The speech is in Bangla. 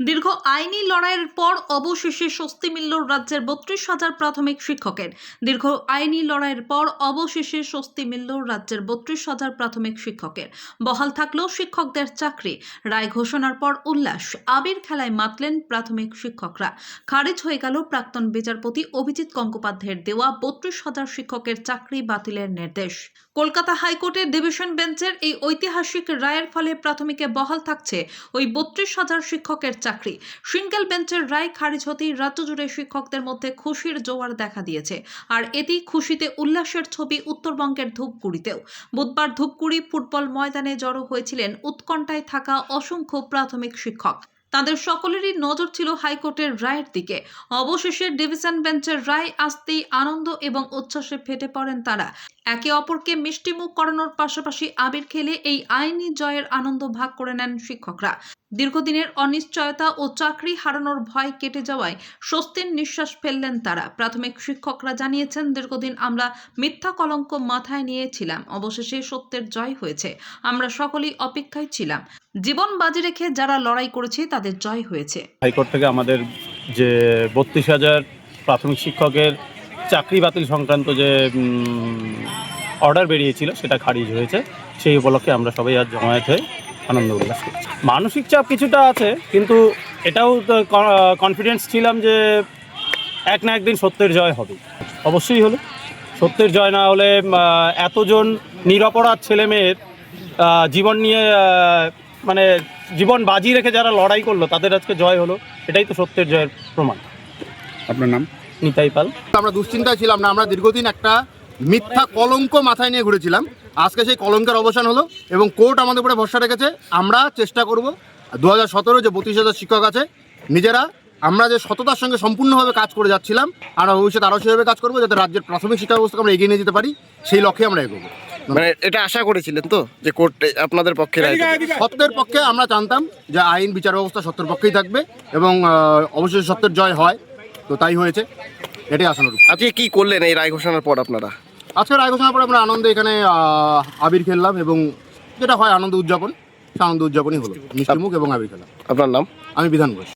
দীর্ঘ আইনি লড়াইয়ের পর অবশেষে স্বস্তি মিলল রাজ্যের বত্রিশ হাজার প্রাথমিক শিক্ষকের। দীর্ঘ আইনি লড়াইয়ের পর অবশেষে স্বস্তি মিলল রাজ্যের বত্রিশ হাজার প্রাথমিক শিক্ষকের। বহাল থাকলেও শিক্ষকদের চাকরি। রায় ঘোষণার পর উল্লাস। আবির খেলায় মাতলেন প্রাথমিক শিক্ষকরা। খারিজ হয়ে গেল প্রাক্তন বিচারপতি অভিজিৎ গঙ্গোপাধ্যায়ের দেওয়া বত্রিশ হাজার শিক্ষকের চাকরি বাতিলের নির্দেশ। কলকাতা হাইকোর্টের ডিভিশন বেঞ্চের এই ঐতিহাসিক রায়ের ফলে প্রাথমিকে বহাল থাকছে ওই বত্রিশ হাজার শিক্ষকের চাকরি। সিঙ্গেল বেঞ্চের রায় খারিজ হতেই রাজ্য জুড়ে শিক্ষকদের মধ্যে খুশির জোয়ার দেখা দিয়েছে। আর এতেই খুশিতে উল্লাসের ছবি উত্তরবঙ্গের ধূপগুড়িতেও। বুধবার ধূপগুড়ি ফুটবল ময়দানে জড়ো হয়েছিলেন উৎকণ্ঠায় থাকা অসংখ্য প্রাথমিক শিক্ষক। তাদের সকলেরই নজর ছিল হাইকোর্টের রায়ের দিকে। অবশেষে ডিভিশন বেঞ্চের রায় আসতেই আনন্দ এবং উচ্ছ্বাসে ফেটে পড়েন তারা। একে অপরকে মিষ্টিমুখ করানোর পাশাপাশি আবির খেলে এই আইনি জয়ের আনন্দ ভাগ করে নেন শিক্ষকরা। দীর্ঘদিনের অনিশ্চয়তা ও চাকরি হারানোর ভয় কেটে যাওয়ায় স্বস্তির নিঃশ্বাস ফেললেন তারা। প্রাথমিক শিক্ষকরা জানিয়েছেন, দীর্ঘদিন আমরা মিথ্যা কলঙ্ক মাথায় নিয়েছিলাম। অবশেষে সত্যের জয় হয়েছে। আমরা সকলেই অপেক্ষায় ছিলাম। জীবন বাজি রেখে যারা লড়াই করেছে, তাদের জয় হয়েছে। হাইকোর্ট থেকে আমাদের যে বত্রিশ হাজার প্রাথমিক শিক্ষকের চাকরি বাতিল সংক্রান্ত যে অর্ডার বেরিয়েছিল, সেটা খারিজ হয়েছে। সেই উপলক্ষে আমরা সবাই আজ জমায়েত হয়ে আনন্দ উল্লাস করছি। মানসিক চাপ কিছুটা আছে কিন্তু এটাও কনফিডেন্স ছিলাম যে এক না একদিন সত্যের জয় হবে। অবশ্যই হলো। সত্যের জয় না হলে এতজন নিরপরাধ ছেলেমেয়ের জীবন নিয়ে মানে জীবন বাজি রেখে যারা লড়াই করল তাদের আজকে জয় হলো। এটাই তো সত্যের জয়ের প্রমাণ। আপনার নাম? নিতাই পাল। আমরা দুশ্চিন্তায় ছিলাম না আমরা দীর্ঘদিন একটা মিথ্যা কলঙ্ক মাথায় নিয়ে ঘুরেছিলাম। আজকে সেই কলঙ্কের অবসান হলো এবং কোর্ট আমাদের উপরে ভরসা রেখেছে। আমরা চেষ্টা করব দু হাজার সতেরো যে বত্রিশ হাজার শিক্ষক আছে নিজেরা আমরা যে সততার সঙ্গে সম্পূর্ণভাবে কাজ করে যাচ্ছিলাম আমরা ভবিষ্যতে আরও সেভাবে কাজ করব যাতে রাজ্যের প্রাথমিক শিক্ষা ব্যবস্থাকে আমরা এগিয়ে নিয়ে যেতে পারি সেই লক্ষ্যে আমরা এগোবো। মানে এটা আশা করেছিলেন তো যে কোর্ট আপনাদের পক্ষে রায় সত্যের পক্ষে আমরা জানতাম যে আইন বিচার ব্যবস্থা সত্যের পক্ষেই থাকবে এবং অবশ্যই সত্যের জয় হয় তো তাই হয়েছে এটাই আশানুরূপ আজকে কি করলেন এই রায় ঘোষণার পর আপনারা? আজকে রায় ঘোষণার পরে আমরা আনন্দে এখানে আবির খেললাম এবং যেটা হয় আনন্দ উদযাপন সে আনন্দ উদযাপনই হলো। মিষ্টিমুখ এবং আবির খেলা। আপনার নাম? আমি বিধান ঘোষ।